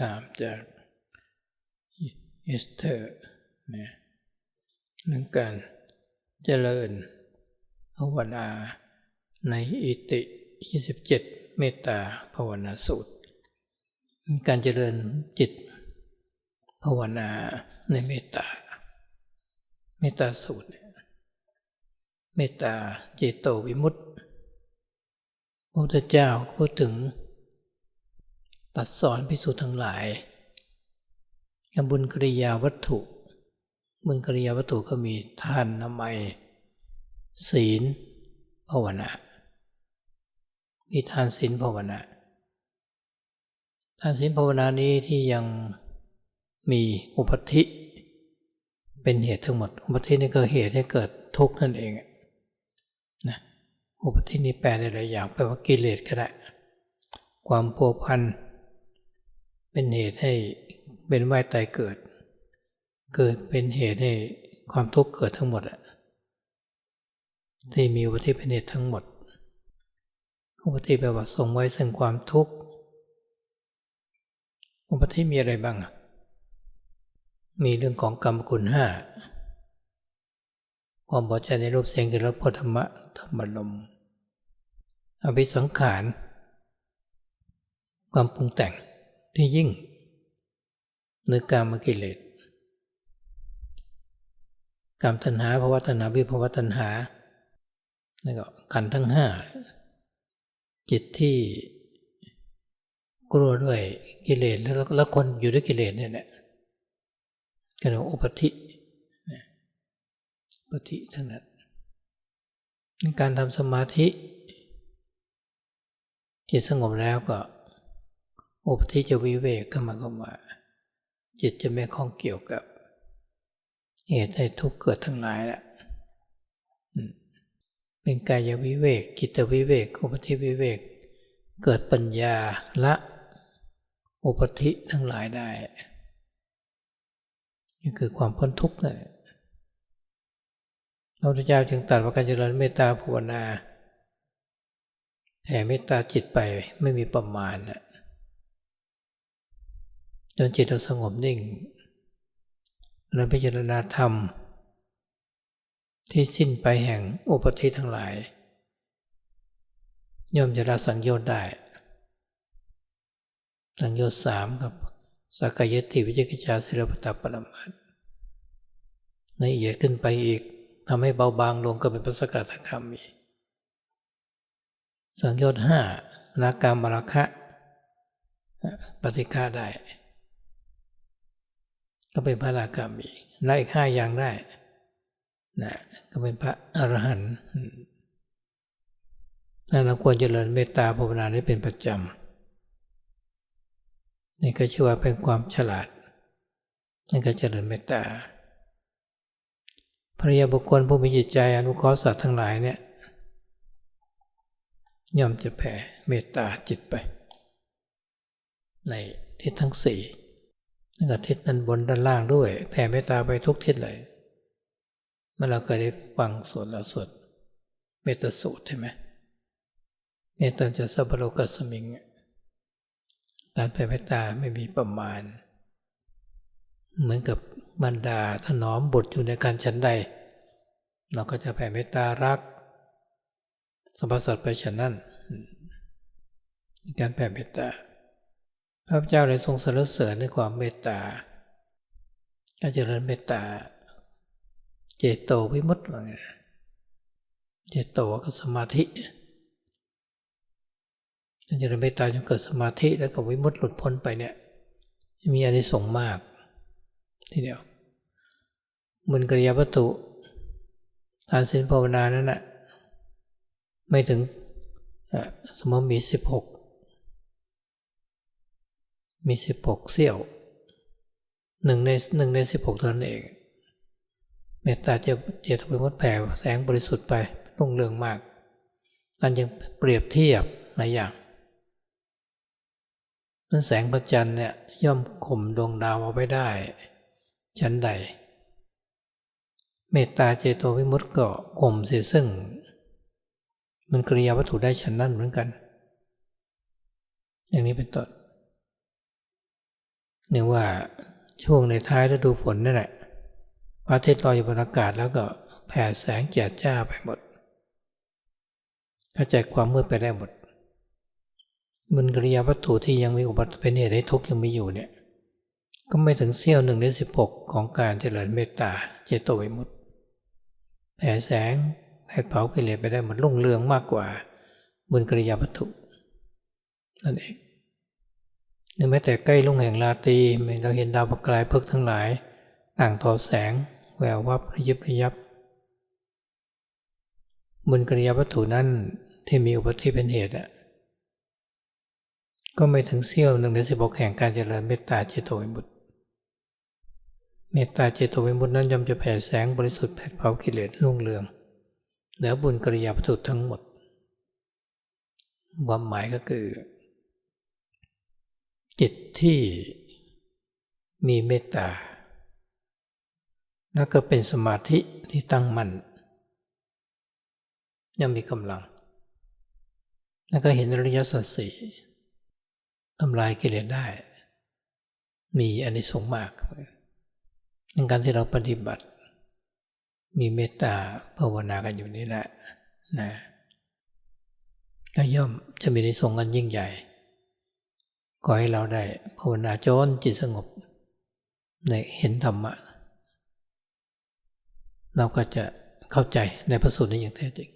ถามจากเอสเธอร์นะเรื่องการเจริญภาวนาในอิติ 27 เมตตาภาวนาสูตร การเจริญจิตภาวนาในเมตตา เมตตาสูตร เมตตาเจโตวิมุตติพระพุทธเจ้าพูดถึง ตัดสอนพิสูจน์ทั้งหลายบุญกริยาวัตถุ บุญกริยาวัตถุก็มีทานนามัย ศีลภาวนา มีทานศีลภาวนา ทานศีลภาวนานี้ที่ยังมีอุปธิ เป็นเหตุทั้งหมด อุปธินี่ก็เหตุให้เกิดทุกข์นั่นเองนะอุปธินี่แปลได้หลายอย่างแปลว่ากิเลสก็ได้ ความผัวพัน เป็นเหตุให้เป็นว่ายตายเกิด เกิดเป็นเหตุให้ความทุกข์เกิดทั้งหมดอะที่มีอุปธิเป็นเหตุทั้งหมดอุปธิแปลว่าส่งไว้ซึ่งความทุกข์อุปธิมีอะไรบ้างอะมีเรื่องของกรรมกุลห้าความพอใจในรูปเสียงกลิ่นรสผลธรรมะธรรมลมอภิสังขาร ความปรุงแต่ง ที่ยิ่งนึกกามกิเลสกามตัณหาภาวตัณหาวิภาวตัณหานี่ก็ขันทั้งห้าจิตที่กลัวด้วยกิเลสแล้วแล้วคนอยู่ด้วยกิเลสเนี่ยแหละก็เรียกว่าอุปธิอุปธิทั้งนั้นการทำสมาธิจิตสงบแล้วก็ อุปธิจะวิเวกขึ้นมาก็มา จิตจะไม่ข้องเกี่ยวกับ เหตุให้ทุกข์เกิดทั้งหลายละเป็นกายวิเวกจิตวิเวก อุปธิวิเวก เกิดปัญญาละ อุปธิทั้งหลายได้นี่คือความพ้นทุกข์นั่นพระพุทธเจ้าจึงตรัสว่าการเจริญเมตตาภาวนาแผ่เมตตาจิตไปไม่มีประมาณนะ จนจิตเราสงบนิ่งเราพิจารณาธรรม ที่สิ้นไปแห่งอุปธิทั้งหลาย ย่อมจะละสังโยชน์ได้ สังโยชน์สามกับสักายติวิจิกิจชาศิลปตปรมัตในเอียดขึ้นไปอีกทำให้เบาบางลงก็เป็นพระสกัดธรรมอีกสังโยชน์ห้านาการมรคะปฏิฆาได้ ก็เป็นพระราคามีกไล่ฆ่าอย่างได้นะก็เป็นพระอรหันต์นั่นเราควรเจริญเมตตาภาวนาได้เป็นประจำนี่ก็ชื่อว่าเป็นความฉลาดนั่นก็เจริญเมตตาภริยาบุคคลผู้มีจิตใจอนุเคราะห์สัตว์ทั้งหลายเนี่ยย่อมจะแผ่เมตตาจิตไป ในทิศทั้งสี่ นั่ก็ทิศด้านบนด้านล่างด้วยแผ่เมตตาไปทุกทิศเลยเมื่อเราเคยได้ฟังสวดเราสวดเมตตาสูตรใช่ไหมเมตตาจะสัพโลกัสมิงการแผ่เมตตาไม่มีประมาณ เหมือนกับบรรดาถนอมบุตรอยู่ในการฉันใด เราก็จะแผ่เมตตารักสมบัติสัตว์ไปฉันนั้น การแผ่เมตตา พระพเจ้าเลยทรงสรรเสริญในความเมตตาการเจริญเมตตา เจโตวิมุตต์ว่าไงเจโตก็สมาธิการเจริญเมตตาจนเกิดสมาธิแล้วก็วิมุตต์หลุดพ้นไปเนี่ยมีอานิสงส์มาก ทีเดียวมุนกริยาวัตถุทานสินภาวนานั้นนะไม่ถึงสมมติมีสิบหก มีสิบหกเสี้ยวหนึ่งในหนึ่งในสิบหกเท่านั้นเอง เมตตาจะจะทำให้มดแผ่แสงบริสุทธิ์ไปรุ่งเรืองมากนั่นยังเปรียบเทียบหลายอย่างนั้นแสงพระจันทร์เนี่ยย่อมข่มดวงดาวเอาไว้ได้ ชั้นใด เมตตาเจโตวิมุตติก็ข่มเสียซึ่ง มันกริยาวัตถุได้ชั้นนั้นเหมือนกัน อย่างนี้เป็นต้น เนื่องว่าช่วงในท้ายฤดูฝนนั่นแหละพระอาทิตย์ลอยอยู่บนอากาศแล้วก็แผ่แสงแจ่จ้าไปหมดกระจายความมืดไปได้หมดบุญกิริยาวัตถุที่ยังมีอุบัติเป็นเหตุให้ทุกข์ยังมีอยู่เนี่ยก็ไม่ถึงเสี้ยวหนึ่งในสิบหกของการเจริญเมตตาเจโตวิมุตติแผ่แสงแผดเผากิเลสไปได้หมดรุ่งเรืองมากกว่าบุญกิริยาวัตถุนั่นเอง หรือแม้แต่ใกล้ลุ่งแห่งราตรีเราเห็นดาวประกายเพิกทั้งหลาย ต่างทอแสง แวววับระยิบระยับบุญกิริยาวัตถุนั้นที่มีอุปธิเป็นเหตุอะก็ไม่ถึงเสี้ยวหนึ่งในสิบกแห่งการเจริญเมตตาเจโตวิมุตติเมตตาเจโตวิมุตตินั้นย่อมจะแผ่แสงบริสุทธิ์แผดเผากิเลสรุ่งเรืองเหนือบุญกิริยาวัตถุทั้งหมด ความหมายก็คือ ที่มีเมตตา แล้วก็เป็นสมาธิที่ตั้งมั่นยังมีกำลัง แล้วก็เห็นอริยสัจสี่ทำลายกิเลสได้ มีอานิสงส์มากในการที่เราปฏิบัติ มีเมตตาภาวนากันอยู่นี่แหละนะก็ย่อมจะมีอนิสงส์กันยิ่งใหญ่ ขอให้เราได้ภาวนาจนจิตสงบในเห็นธรรมะ เราก็จะเข้าใจในพระสูตรนี้อย่างแท้จริง